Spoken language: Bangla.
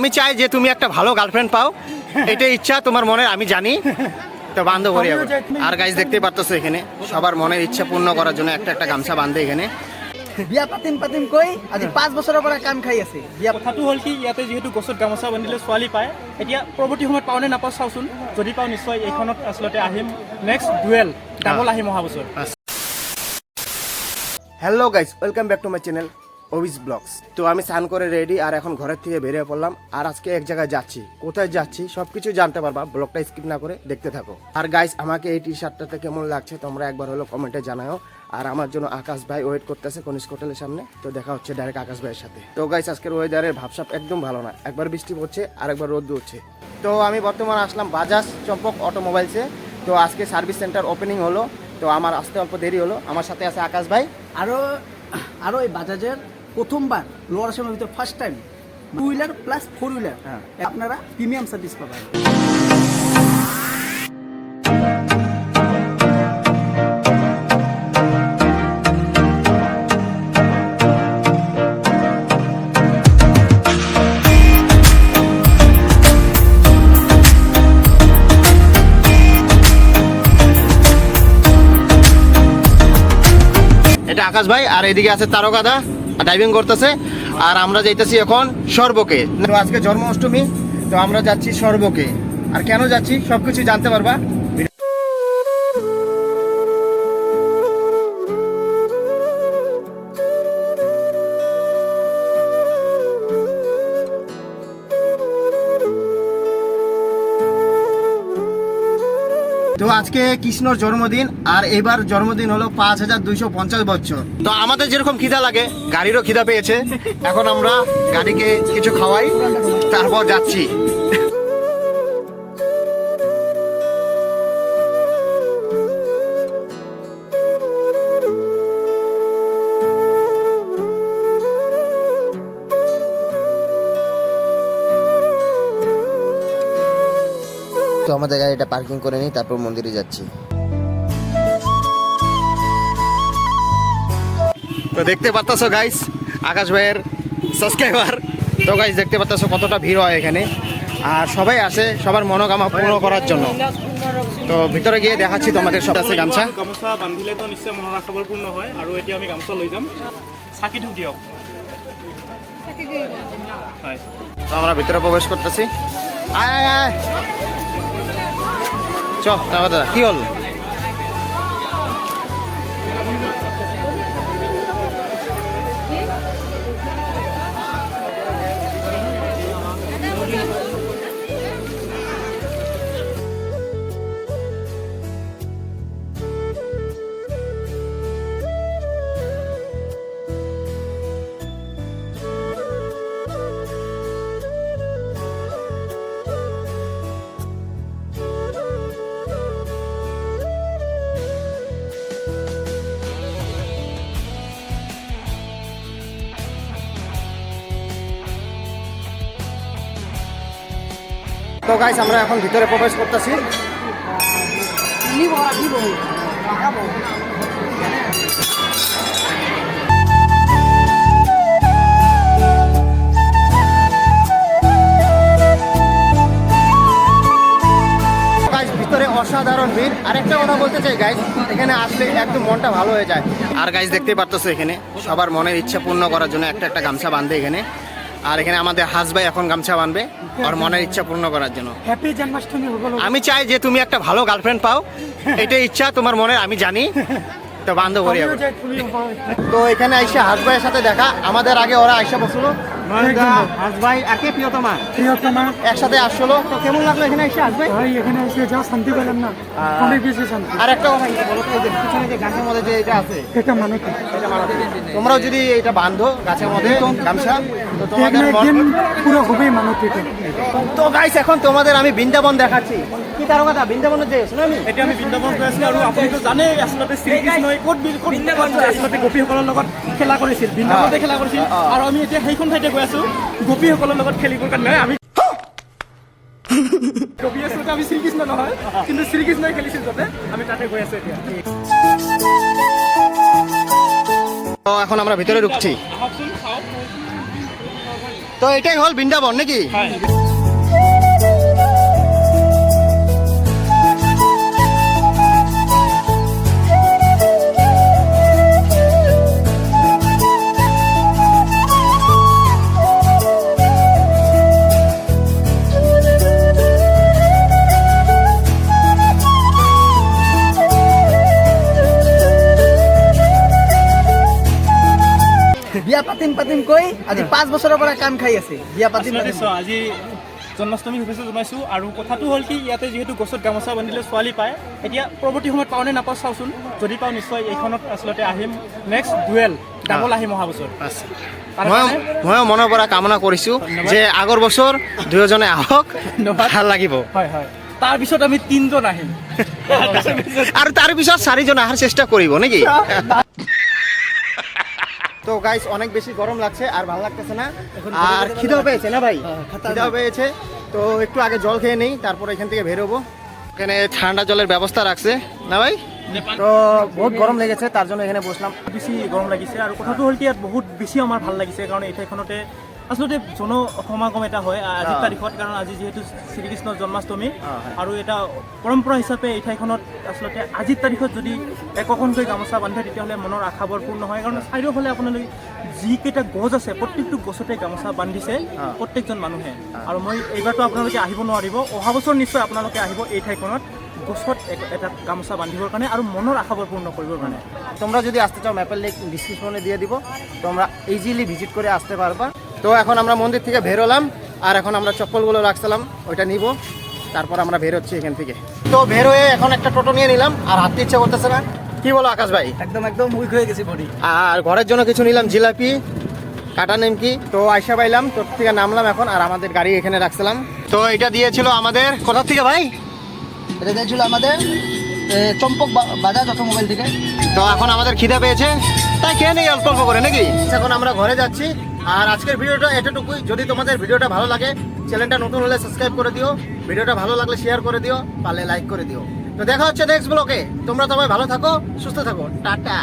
আমি চাই যে তুমি একটা ভালো গার্লফ্রেন্ড পাও। এটা ইচ্ছা তোমার মনে আমি জানি। তো বান্ধব করি এখন। আর গাইজ দেখতেই পারতেছো এখানে। সবার মনের ইচ্ছা পূর্ণ করার জন্য একটা একটা গামছা বান্ধে এখানে। বিয়া পাতিম পাতিম কৈ আজি পাঁচ বছৰৰ পৰা কাম খাই আছে। বিয়া কথাটো হ'ল কি ইয়াতে যিহেতু গছত গামোচা বান্ধিলে ছোৱালী পায়। এতিয়া পৰৱৰ্তী সময়ত পাওঁ নে নাপাওঁ চাওঁচোন। যদি পাওঁ নিশ্চয় এইখনত আচলতে আহিম। নেক্সট ডুৱেল ডাবল আহিম অহা বছৰ hello guys welcome back to my channel Abhi's vlogs তো আমি স্নান করে রেডি আর এখন ঘরের থেকে বেরিয়ে পড়লাম। আর আজকে এক জায়গায় যাচ্ছি। কোথায় যাচ্ছি সবকিছু জানতে পারবা, ব্লগটা স্কিপ না করে দেখতে থাকো। আর গাইস আমাকে এই টি শার্টটাতে কেমন লাগছে তোমরা একবার হলো কমেন্টে জানাও আর আমার জন্য আকাশ ভাই ওয়েট করতেছে কনিষ্ক হোটেলের সামনে। তো দেখা হচ্ছে ডাইরেক্ট আকাশ ভাইয়ের সাথে। তো গাইস আজকের ওয়েদারের ভাবসাপ একদম ভালো না। একবার বৃষ্টি পড়ছে আর একবার রোদ উঠছে। তো আমি বর্তমানে আসলাম বাজাজ চম্পক অটোমোবাইলসে তো আজকে সার্ভিস সেন্টার ওপেনিং হলো। তো আমার আসতে অল্প দেরি হলো। আমার সাথে আছে আকাশ ভাই। আৰু আৰু এই বাজাজের প্রথমবার লোয়ার আসামের ভিতরে first time two wheeler plus four wheeler আপনারা প্রিমিয়াম সার্ভিস পাবেন। এটা আকাশ ভাই আর এদিকে আছে তারকাদা। ড্রাইভিং করতেছে। আর আমরা যাইতেছি এখন সর্বকে। আজকে জন্মাষ্টমী, তো আমরা যাচ্ছি সর্বকে। আর কেন যাচ্ছি? সব সবকিছু জানতে পারবা। তো আজকে কৃষ্ণর জন্মদিন, আর এবার জন্মদিন হলো পাঁচ হাজার দুইশো পঞ্চাশ বছর। তো আমাদের যেরকম খিদা লাগে, গাড়িরও খিদা পেয়েছে, এখন আমরা গাড়িকে কিছু খাওয়াই, তারপর যাচ্ছি। তো আমাদের গাড়িটা পার্কিং করে নিই তারপর মন্দিরে যাচ্ছি। তো দেখতে পাচ্ছ গাইস আকাশ ভাইয়ের সাবস্ক্রাইবার তো গাইস দেখতে পাচ্ছ কতটা ভিড় হয় এখানে। আর সবাই আসে সবার মনোকামনা পূর্ণ করার জন্য। তো ভিতরে গিয়ে দেখাচ্ছি তোমাদের সব। আছে গামছা। গামোচা বান্ধিলেতো নিশ্চয় মনৰ আশাবোৰ পূৰ্ণ হয়। আৰু এতিয়া আমি গামোচা লৈ যাম। চাকি ধূপ দিয়ক। হয়। তো আমরা ভিতরে প্রবেশ করতেছি। আয় আয় আয়। চ তারপর দাদা কি হল? তো গাইস আমরা এখন ভিতরে প্রবেশ করতেছি। ভিতরে অসাধারণ ভিড়। আরেকটা কথা বলতে চাই গাইস এখানে আসলে একদম মনটা ভালো হয়ে যায়। আর গাইস দেখতে পারতেছো এখানে সবার মনের ইচ্ছা পূর্ণ করার জন্য একটা একটা গামছা বাঁধে এখানে। আর এখানে আমাদের হাস ভাই এখন গামছা বানবে আর মনের ইচ্ছা পূর্ণ করার জন্য। হ্যাপি জন্মাষ্টমী আমি চাই যে তুমি একটা ভালো গার্লফ্রেন্ড পাও এটাই ইচ্ছা তোমার মনে আমি জানি। তো বান্ধব তো এখানে আইসা হাস ভাইয়ের সাথে দেখা আমাদের আগে ওরা আইসা বসল হাস ভাই একে প্রিয়তমা। প্রিয়তমা। একসাথে আসলো। তো কেমন লাগল এখানে আইসা হাস ভাই ভাই এখানে এসে যা শান্তি পেলাম না। অনেক বেশি শান্তি। আর একটা কথা বলো তো পিছনে যে গাছের মধ্যে যে এটা আছে এটা মানে কি? এটা মানাতে। তোমরাও যদি এটা বাঁধো গাছের মধ্যে গামছা তো তোমাদের না মন- একদিন পুরো মানব এটা। তো গাইস এখন তোমাদের আমি বৃন্দাবন দেখাচ্ছি। কি তার কথা বৃন্দাবনে যে শুনো আমি? এতিয়া আমি বৃন্দাবন আৰু আপুনিতো জানেই আচলতে শ্ৰীকৃষ্ণই ক'ত বি- ক'ত ক'ত আচলতে গোপীসকলৰ লগত খেলা কৰিছিল বৃন্দাবনতে খেলা কৰিছিল। আৰু আমি এতিয়া সেইখন ঠাইতে গৈ আছোঁ? গোপীসকলৰ লগত খেলিবৰ কাৰণে আমি গোপী আচলতে আমি শ্ৰীকৃষ্ণ নহয় কিন্তু শ্ৰীকৃষ্ণই খেলিছিল যাতে আমি তাতে গৈ আছো এতিয়া। এখন আমরা ভিতরে ঢুকছি তো এটাই হল বৃন্দাবন নাকি? পাতিম পাতিম কৈ আজি পাঁচ বছৰৰ পৰা কাম খাই আছে। বিয়া পাতিম চোৱা আজি জন্মাষ্টমী শুভেচ্ছা জনাইছোঁ। আৰু কথাটো হ'ল কি ইয়াতে যিহেতু গছত গামোচা বান্ধিলে ছোৱালী পায় এতিয়া পৰৱৰ্তী সময়ত পাওঁ নে নাপাওঁ চাওঁচোন। যদি পাওঁ নিশ্চয় এইখনত আচলতে আহিম। নেক্সট ডুৱেল ডাবল আহিম অহা বছৰ মই মই মনৰ পৰা কামনা কৰিছো যে আগৰ বছৰ দুয়োজনে আহক। ভালো লাগিব। হয় হয়। তাৰপিছত আমি তিনিজন আহিম। আৰু তাৰ পিছত চাৰিজন অহাৰ চেষ্টা কৰিব নাকি? তো গাইস অনেক বেশি গরম লাগছে আর ভালো লাগতেছে না। আর খিদেও পেয়েছে না ভাই? খিদেও পেয়েছে। তো একটু আগে জল খেয়ে নেই তারপর এখান থেকে বেরোবো। এখানে ঠান্ডা জলের ব্যবস্থা রাখছে না ভাই? তো বহুত গরম লেগেছে তার জন্য এখানে বসলাম। বেশি গরম লাগিছে আর কথাটো হ'ল কি ইয়াত বহুত বেছি আমার ভালো লাগিছে কারণ এই ঠাইখনতে আচলতে জন সমাগম এটা হয় আজিৰ। তাৰিখত কাৰণ আজি যিহেতু শ্ৰীকৃষ্ণৰ জন্মাষ্টমী আৰু এটা পৰম্পৰা হিচাপে এই ঠাইখনত আচলতে আজিৰ তাৰিখত যদি একোখনকৈ গামোচা বান্ধে তেতিয়াহ'লে মনৰ আশাবোৰ পূৰ্ণ হয়। কাৰণ চাৰিওফালে আপোনালোকে যিকেইটা গছ আছে প্ৰত্যেকটো গছতে গামোচা বান্ধিছে। প্ৰত্যেকজন মানুহে। আৰু মই এইবাৰতো আপোনালোকে আহিব নোৱাৰিব। অহা বছৰ নিশ্চয় আপোনালোকে আহিব এই ঠাইখনত গছত এটা গামোচা বান্ধিবৰ কাৰণে আৰু মনৰ আশাবোৰ পূৰ্ণ কৰিবৰ কাৰণে। তোমরা যদি আসতে চাও ম্যাপের লিঙ্ক ডিসক্রিপশনে দিয়ে দিব। তোমরা ইজিলি ভিজিট করে আসতে পারবা। তো এখন আমরা মন্দির থেকে বেরোলাম আর এখন আমরা চপ্পলগুলো রাখছিলাম ওইটা নিব। তারপর আমরা বেরোচ্ছি এখান থেকে। তো বের হয়ে এখন একটা টোটো নিয়ে নিলাম আর হাঁটতে ইচ্ছা করতেছে না। কি বলো আকাশ ভাই? একদম একদম উইক হয়ে গেছে বডি আর ঘরের জন্য কিছু নিলাম জিলাপি কাটা নিমকি। তো আইসা পাইলাম তোর থেকে নামলাম এখন আর আমাদের গাড়ি এখানে রাখছিলাম। তো এটা দিয়েছিল আমাদের কোথা থেকে ভাই? এটা দিয়েছিল আমাদের চম্পক বাজাজ অটোমোবাইল থেকে। তো এখন আমাদের খিদে পেয়েছে তাই খেয়ে নেই অল্প অল্প করে নাকি? এখন আমরা ঘরে যাচ্ছি আর আজকের ভিডিওটা এতটুকুই। যদি তোমাদের ভিডিওটা ভালো লাগে, চ্যানেলটা নতুন হলে সাবস্ক্রাইব করে দিও। ভিডিওটা ভালো লাগলে শেয়ার করে দিও, পারলে লাইক করে দিও। তো দেখা হচ্ছে নেক্সট ব্লকে তোমরা সবাই ভালো থাকো, সুস্থ থাকো। টাটা।